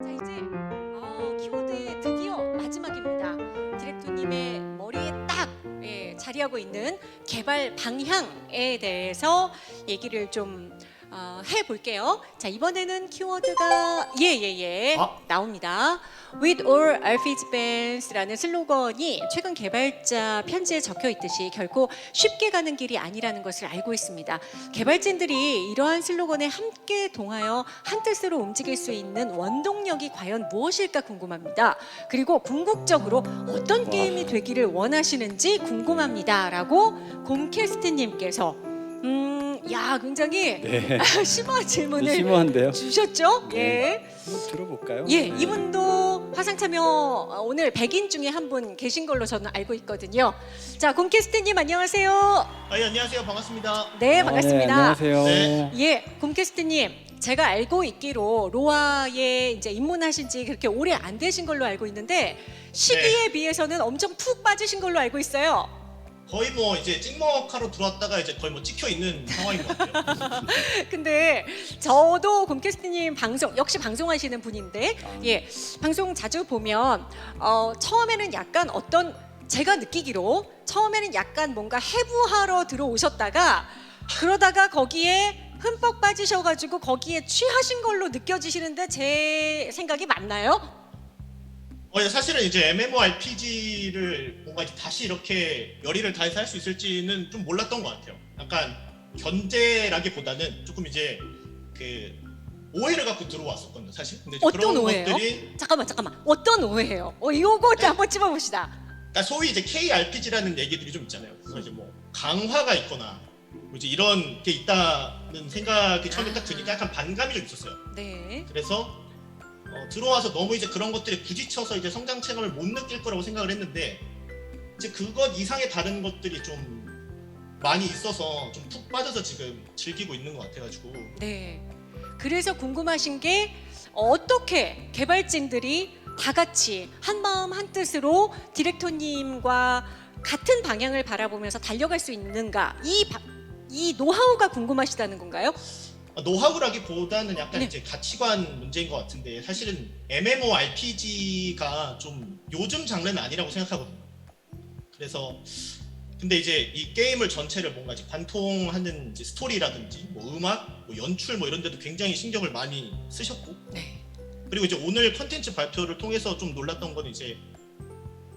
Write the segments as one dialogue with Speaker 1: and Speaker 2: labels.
Speaker 1: 자 이제 어, 키워드의 드디어 마지막입니다. 디렉터님의 머리에 딱 예, 자리하고 있는 개발 방향에 대해서 얘기를 좀 어, 해볼게요. 자 이번에는 키워드가 예예예
Speaker 2: 아?
Speaker 1: 나옵니다. With all RPG bands라는 슬로건이 최근 개발자 편지에 적혀 있듯이 결코 쉽게 가는 길이 아니라는 것을 알고 있습니다. 개발진들이 이러한 슬로건에 함께 동하여 한 뜻으로 움직일 수 있는 원동력이 과연 무엇일까 궁금합니다. 그리고 궁극적으로 어떤 게임이 되기를 원하시는지 궁금합니다라고 곰캐스트님께서 음, 야 굉장히
Speaker 3: 네.
Speaker 1: 심오한 질문을
Speaker 3: 심오한데요.
Speaker 1: 주셨죠? 예.
Speaker 3: 한번 들어볼까요?
Speaker 1: 예,
Speaker 3: 네.
Speaker 1: 이분도 화상 참여 어, 오늘 100인 중에 한 분 계신 걸로 저는 알고 있거든요. 자, 곰캐스트님 안녕하세요.
Speaker 2: 아, 예, 안녕하세요. 반갑습니다.
Speaker 1: 네,
Speaker 3: 아,
Speaker 1: 반갑습니다.
Speaker 3: 네, 안녕하세요.
Speaker 2: 네.
Speaker 1: 예, 곰캐스트님. 제가 알고 있기로 로아에 이제 입문하신 지 그렇게 오래 안 되신 걸로 알고 있는데 시기에
Speaker 2: 네.
Speaker 1: 비해서는 엄청 푹 빠지신 걸로 알고 있어요.
Speaker 2: 거의 뭐 이제 찍먹하러 들어왔다가 이제 거의 뭐 찍혀 있는 상황인 것 같아요.
Speaker 1: 근데 저도 곰캐스트님 방송 역시 방송하시는 분인데
Speaker 3: 아.
Speaker 1: 예 방송 자주 보면 어, 처음에는 약간 어떤 제가 느끼기로 처음에는 약간 뭔가 해부하러 들어오셨다가 그러다가 거기에 흠뻑 빠지셔가지고 거기에 취하신 걸로 느껴지시는데 제 생각이 맞나요?
Speaker 2: 어, 예, 사실은 이제 MMORPG를 뭔가 이제 다시 이렇게 열의를 다해서 할 수 있을지는 좀 몰랐던 것 같아요. 약간 견제라기보다는 조금 이제 그 오해를 갖고 들어왔었거든요, 사실. 근데 이제
Speaker 1: 어떤
Speaker 2: 그런
Speaker 1: 오해요?
Speaker 2: 것들이
Speaker 1: 잠깐만 잠깐만 어떤 오해예요? 어 이거 한번 찝어봅시다.
Speaker 2: 그러니까 소위 이제 KRPG라는 얘기들이 좀 있잖아요. 그래서 이제 뭐 강화가 있거나 뭐 이제 이런 게 있다는 생각이 처음에 딱 드니까 약간 반감이 좀 있었어요.
Speaker 1: 네.
Speaker 2: 그래서 어, 들어와서 너무 이제 그런 것들에 부딪혀서 이제 성장 체감을 못 느낄 거라고 생각을 했는데 이제 그것 이상의 다른 것들이 좀 많이 있어서 좀 푹 빠져서 지금 즐기고 있는 것 같아가지고
Speaker 1: 네. 그래서 궁금하신 게 어떻게 개발진들이 다 같이 한 마음 한 뜻으로 디렉터님과 같은 방향을 바라보면서 달려갈 수 있는가 이, 바- 이 노하우가 궁금하시다는 건가요?
Speaker 2: 아, 노하우라기보다는 약간
Speaker 1: 네.
Speaker 2: 이제 가치관 문제인 것 같은데 사실은 MMORPG가 좀 요즘 장르는 아니라고 생각하거든요. 그래서 근데 이제 이 게임을 전체를 뭔가 이제 관통하는 이제 스토리라든지 뭐 음악, 뭐 연출 뭐 이런 데도 굉장히 신경을 많이 쓰셨고
Speaker 1: 네.
Speaker 2: 그리고 이제 오늘 컨텐츠 발표를 통해서 좀 놀랐던 건 이제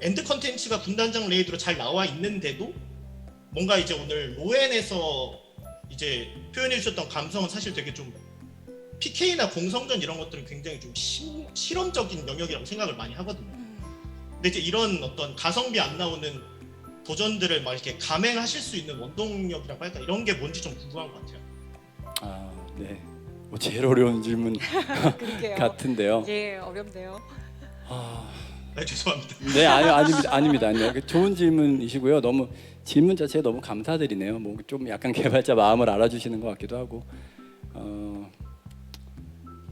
Speaker 2: 엔드 컨텐츠가 군단장 레이드로 잘 나와 있는데도 뭔가 이제 오늘 로엔에서 이제 표현해 주셨던 감성은 사실 되게 좀 PK나 공성전 이런 것들은 굉장히 좀 시- 실험적인 영역이라고 생각을 많이 하거든요.
Speaker 1: 음,
Speaker 2: 근데 이제 이런 어떤 가성비 안 나오는 도전들을 막 이렇게 감행하실 수 있는 원동력이라고 할까 이런 게 뭔지 좀 궁금한 것 같아요.
Speaker 3: 아, 네. 뭐 제일 어려운 질문. 같은데요.
Speaker 1: 예, 어렵네요.
Speaker 3: 아,
Speaker 2: 네, 죄송합니다.
Speaker 3: 네, 아니, 아닙니다, 아닙니다, 아니요. 좋은 질문이시고요. 너무 질문 자체에 너무 감사드리네요. 뭐 좀 약간 개발자 마음을 알아주시는 것 같기도 하고. 어,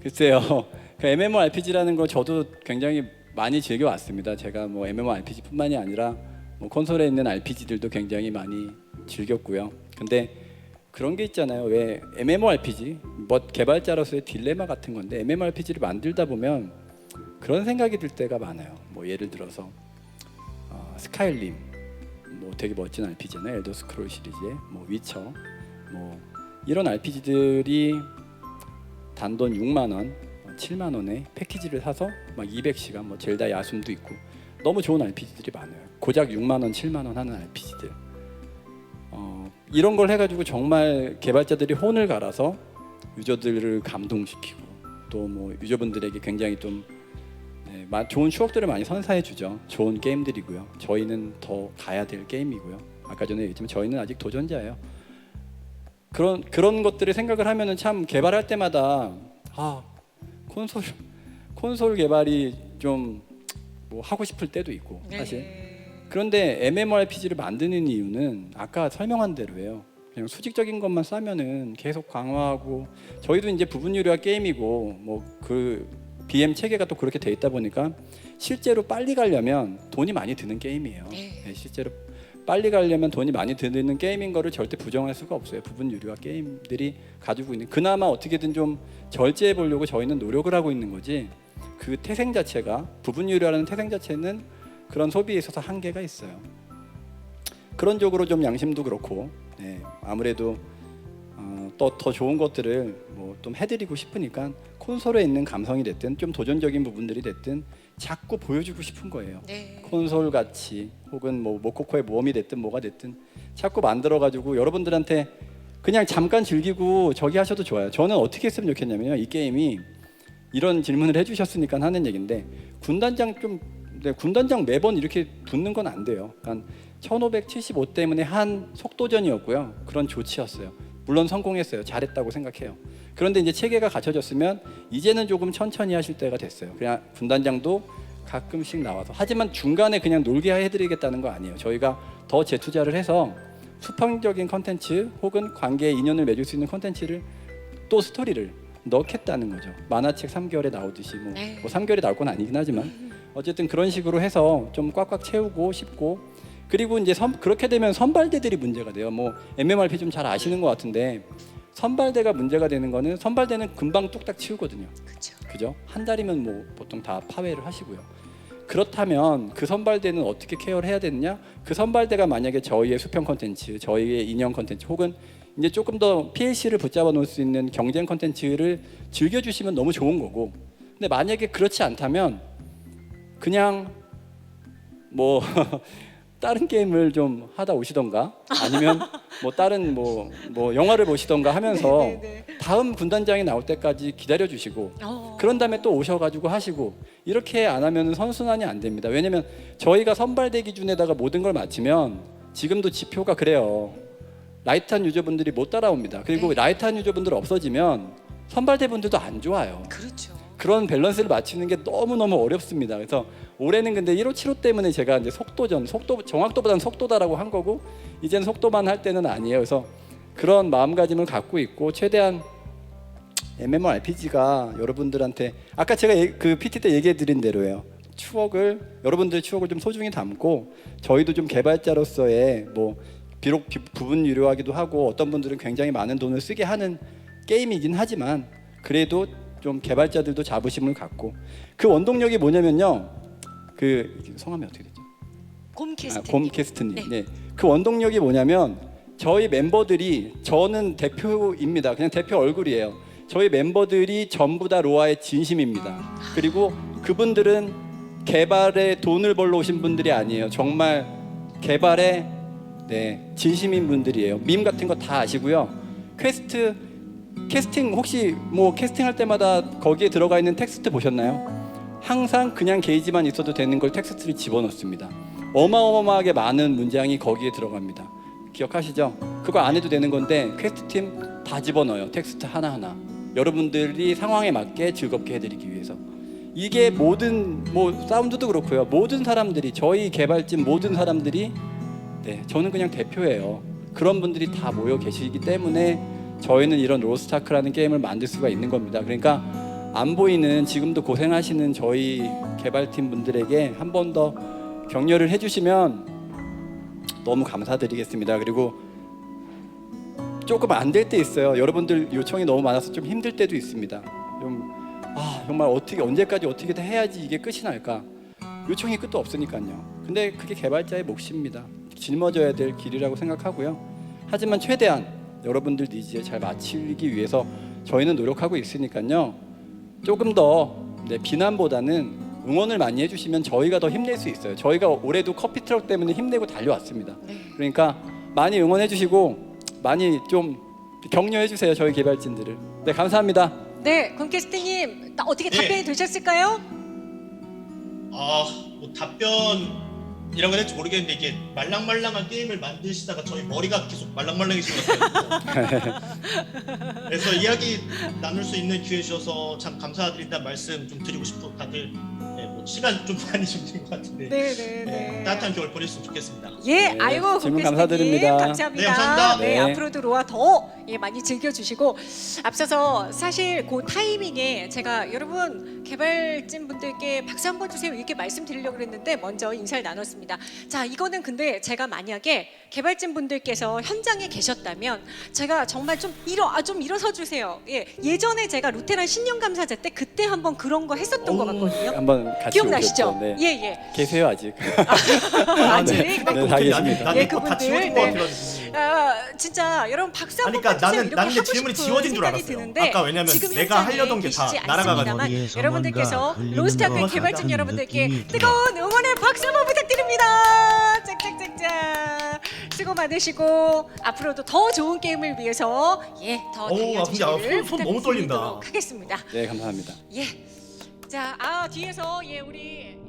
Speaker 3: 글쎄요. 그 MMORPG라는 거 저도 굉장히 많이 즐겨 왔습니다. 제가 뭐 MMORPG뿐만이 아니라 뭐 콘솔에 있는 RPG들도 굉장히 많이 즐겼고요. 근데 그런 게 있잖아요. 왜 MMORPG 뭐 개발자로서의 딜레마 같은 건데 MMORPG를 만들다 보면 그런 생각이 들 때가 많아요. 뭐 예를 들어서 어, 스카이림 뭐 되게 멋진 RPG잖아요. 엘더 스크롤 시리즈의 뭐 위쳐 뭐 이런 RPG들이 단돈 6만 원, 7만 원에 패키지를 사서 막 200시간 뭐 젤다 야숨도 있고 너무 좋은 RPG들이 많아요. 고작 6만 원, 7만 원 하는 RPG들. 어, 이런 걸 해가지고 정말 개발자들이 혼을 갈아서 유저들을 감동시키고 또 뭐 유저분들에게 굉장히 좀 네, 마- 좋은 추억들을 많이 선사해 주죠. 좋은 게임들이고요. 저희는 더 가야 될 게임이고요. 아까 전에 얘기했지만 저희는 아직 도전자예요. 그런 그런 것들을 생각을 하면은 참 개발할 때마다 아 콘솔 콘솔 개발이 좀 뭐 하고 싶을 때도 있고 사실
Speaker 1: 네.
Speaker 3: 그런데 MMORPG를 만드는 이유는 아까 설명한 대로예요. 그냥 수직적인 것만 싸면은 계속 강화하고 저희도 이제 부분 유료화 게임이고 뭐그 BM 체계가 또 그렇게 돼 있다 보니까 실제로 빨리 가려면 돈이 많이 드는 게임이에요.
Speaker 1: 네.
Speaker 3: 네, 실제로 빨리 가려면 돈이 많이 드는 게임인 거를 절대 부정할 수가 없어요. 부분 유료화 게임들이 가지고 있는 그나마 어떻게든 좀 절제해 보려고 저희는 노력을 하고 있는 거지. 그 태생 자체가 부분 유료라는 태생 자체는 그런 소비에 있어서 한계가 있어요. 그런 쪽으로 좀 양심도 그렇고 네, 아무래도 어, 또 더 좋은 것들을 뭐 좀 해드리고 싶으니까 콘솔에 있는 감성이 됐든 좀 도전적인 부분들이 됐든 자꾸 보여주고 싶은 거예요.
Speaker 1: 네.
Speaker 3: 콘솔 같이 혹은 뭐 모코코의 모험이 됐든 뭐가 됐든 자꾸 만들어 가지고 여러분들한테 그냥 잠깐 즐기고 저기 하셔도 좋아요. 저는 어떻게 했으면 좋겠냐면요. 이 게임이 이런 질문을 해주셨으니까 하는 얘기인데 군단장 좀 네, 군단장 매번 이렇게 붙는 건 안 돼요. 그러니까 1575 때문에 한 속도전이었고요. 그런 조치였어요. 물론 성공했어요. 잘했다고 생각해요. 그런데 이제 체계가 갖춰졌으면 이제는 조금 천천히 하실 때가 됐어요. 그냥 군단장도 가끔씩 나와서 하지만 중간에 그냥 놀게 해드리겠다는 거 아니에요. 저희가 더 재투자를 해서 수평적인 컨텐츠 혹은 관계에 인연을 맺을 수 있는 컨텐츠를 또 스토리를 넣겠다는 거죠. 만화책 3개월에 나오듯이 뭐,
Speaker 1: 네.
Speaker 3: 뭐 3개월에 나올 건 아니긴 하지만 어쨌든 그런 식으로 해서 좀 꽉꽉 채우고 싶고 그리고 이제 선, 그렇게 되면 선발대들이 문제가 돼요. 뭐 MMRP 좀 잘 아시는 것 같은데 선발대가 문제가 되는 거는 선발대는 금방 뚝딱 치우거든요.
Speaker 1: 그렇죠.
Speaker 3: 그죠? 한 달이면 뭐 보통 다 파회를 하시고요. 그렇다면 그 선발대는 어떻게 케어를 해야 되느냐? 그 선발대가 만약에 저희의 수평 컨텐츠, 저희의 인형 컨텐츠 혹은 이제 조금 더 PLC를 붙잡아 놓을 수 있는 경쟁 컨텐츠를 즐겨 주시면 너무 좋은 거고. 근데 만약에 그렇지 않다면 그냥 뭐 다른 게임을 좀 하다 오시던가 아니면 뭐 다른 뭐 뭐 영화를 보시던가 하면서
Speaker 1: 네, 네, 네.
Speaker 3: 다음 군단장이 나올 때까지 기다려 주시고
Speaker 1: 어.
Speaker 3: 그런 다음에 또 오셔가지고 하시고 이렇게 안 하면 선순환이 안 됩니다. 왜냐면 저희가 선발대 기준에다가 모든 걸 맞추면 지금도 지표가 그래요. 라이트한 유저분들이 못 따라옵니다. 그리고
Speaker 1: 네.
Speaker 3: 라이트한 유저분들 없어지면 선발대 분들도 안 좋아요.
Speaker 1: 그렇죠.
Speaker 3: 그런 밸런스를 맞추는 게 너무 너무 어렵습니다. 그래서 올해는 근데 157호 때문에 제가 이제 속도전, 속도 정확도보다는 속도다라고 한 거고 이제는 속도만 할 때는 아니에요. 그래서 그런 마음가짐을 갖고 있고 최대한 MMORPG가 여러분들한테 아까 제가 예- 그 PT 때 얘기해 드린 대로예요. 추억을 여러분들의 추억을 좀 소중히 담고 저희도 좀 개발자로서의 뭐 비록 비- 부분 유료하기도 하고 어떤 분들은 굉장히 많은 돈을 쓰게 하는 게임이긴 하지만 그래도 좀 개발자들도 자부심을 갖고 그 원동력이 뭐냐면요. 그 성함이 어떻게 되죠?
Speaker 1: 곰
Speaker 3: 아,
Speaker 1: 캐스팅.
Speaker 3: 곰 캐스트님.
Speaker 1: 네.
Speaker 3: 네. 그 원동력이 뭐냐면 저희 멤버들이 저는 대표입니다. 그냥 대표 얼굴이에요. 저희 멤버들이 전부 다 로아의 진심입니다. 그리고 그분들은 개발에 돈을 벌러 오신 분들이 아니에요. 정말 개발에 네, 진심인 분들이에요. 밈 같은 거 다 아시고요. 퀘스트 캐스팅 혹시 뭐 캐스팅할 때마다 거기에 들어가 있는 텍스트 보셨나요? 항상 그냥 게이지만 있어도 되는 걸 텍스트를 집어넣습니다. 어마어마하게 많은 문장이 거기에 들어갑니다. 기억하시죠? 그거 안 해도 되는 건데 퀘스트 팀 다 집어넣어요. 텍스트 하나하나. 여러분들이 상황에 맞게 즐겁게 해드리기 위해서. 이게 모든 뭐 사운드도 그렇고요. 모든 사람들이 저희 개발진 모든 사람들이 네, 저는 그냥 대표예요. 그런 분들이 다 모여 계시기 때문에 저희는 이런 로스타크라는 게임을 만들 수가 있는 겁니다. 그러니까 안 보이는 지금도 고생하시는 저희 개발팀 분들에게 한 번 더 격려를 해주시면 너무 감사드리겠습니다. 그리고 조금 안 될 때 있어요. 여러분들 요청이 너무 많아서 좀 힘들 때도 있습니다. 좀 아, 정말 어떻게 언제까지 어떻게 다 해야지 이게 끝이 날까? 요청이 끝도 없으니까요. 근데 그게 개발자의 몫입니다. 짊어져야 될 길이라고 생각하고요. 하지만 최대한 여러분들 니즈에 잘 맞추기 위해서 저희는 노력하고 있으니까요. 조금 더 네, 비난보다는 응원을 많이 해주시면 저희가 더 힘낼 수 있어요. 저희가 올해도 커피 트럭 때문에 힘내고 달려왔습니다.
Speaker 1: 네.
Speaker 3: 그러니까 많이 응원해주시고 많이 좀 격려해주세요. 저희 개발진들을. 네, 감사합니다.
Speaker 1: 네, 나 어떻게
Speaker 2: 네.
Speaker 1: 답변이 되셨을까요?
Speaker 2: 아, 뭐 답변 이라고 해야 될지 모르겠는데 이게 말랑말랑한 게임을 만드시다가 저희 머리가 계속 말랑말랑해진 것 같아요. 그래서 이야기 나눌 수 있는 기회 주셔서 참 감사드린다는 말씀 좀 드리고 싶고 다들 시간 좀 많이 준비된 것 같은데
Speaker 1: 네, 네,
Speaker 2: 네, 따뜻한 겨울 보냈으면 좋겠습니다.
Speaker 1: 예,
Speaker 3: 네,
Speaker 1: 아이고
Speaker 3: 질문 감사드립니다.
Speaker 1: 감사합니다.
Speaker 2: 네, 감사합니다.
Speaker 1: 네,
Speaker 3: 네.
Speaker 1: 앞으로도 로아 더 예, 많이 즐겨주시고 앞서서 사실 그 타이밍에 제가 여러분 개발진 분들께 박수 한 번 주세요 이렇게 말씀드리려고 그랬는데 먼저 인사를 나눴습니다. 자, 이거는 근데 제가 만약에 개발진 분들께서 현장에 계셨다면 제가 정말 좀 일어 아, 좀 일어서 주세요. 예, 예전에 제가 루테란 신년 감사제 때 그때 한번 그런 거 했었던 것 같거든요.
Speaker 3: 한번 같이
Speaker 1: 기억나시죠?
Speaker 3: 오셨죠? 네.
Speaker 1: 예, 예.
Speaker 3: 계세요 아직.
Speaker 1: 아직
Speaker 3: 네,
Speaker 1: 네.
Speaker 3: 다 계십니다.
Speaker 1: 예,
Speaker 4: 다
Speaker 1: 그분들, 네.
Speaker 4: 아,
Speaker 1: 진짜 여러분 박수 한번
Speaker 4: 그러니까
Speaker 1: 쳐주세요.
Speaker 4: 나는-
Speaker 1: 이렇게
Speaker 4: 나는 내
Speaker 1: 하고
Speaker 4: 질문이
Speaker 1: 싶은
Speaker 4: 지워진 줄
Speaker 1: 생각이
Speaker 4: 알았어요.
Speaker 1: 드는데
Speaker 4: 아까 왜냐면
Speaker 1: 지금
Speaker 4: 내가
Speaker 1: 현장에
Speaker 4: 하려던 게다
Speaker 1: 계시지
Speaker 4: 날아가가지고.
Speaker 1: 않습니다만
Speaker 5: 머리에서
Speaker 1: 여러분들께서
Speaker 5: 뭔가 것
Speaker 1: 개발진 여러분들께
Speaker 5: 느낌이
Speaker 1: 뜨거운 응원의 박수 한번 부탁드립니다. 짝짝짝짝 수고 많으시고 앞으로도 더 좋은 게임을 위해서 예더
Speaker 4: 어우, 아, 근데 아,
Speaker 1: 달려주시기를
Speaker 4: 손- 손 너무 떨린다.
Speaker 1: 부탁드리도록 하겠습니다.
Speaker 3: 네 감사합니다.
Speaker 1: 예. 자, 아 뒤에서 예 우리 예,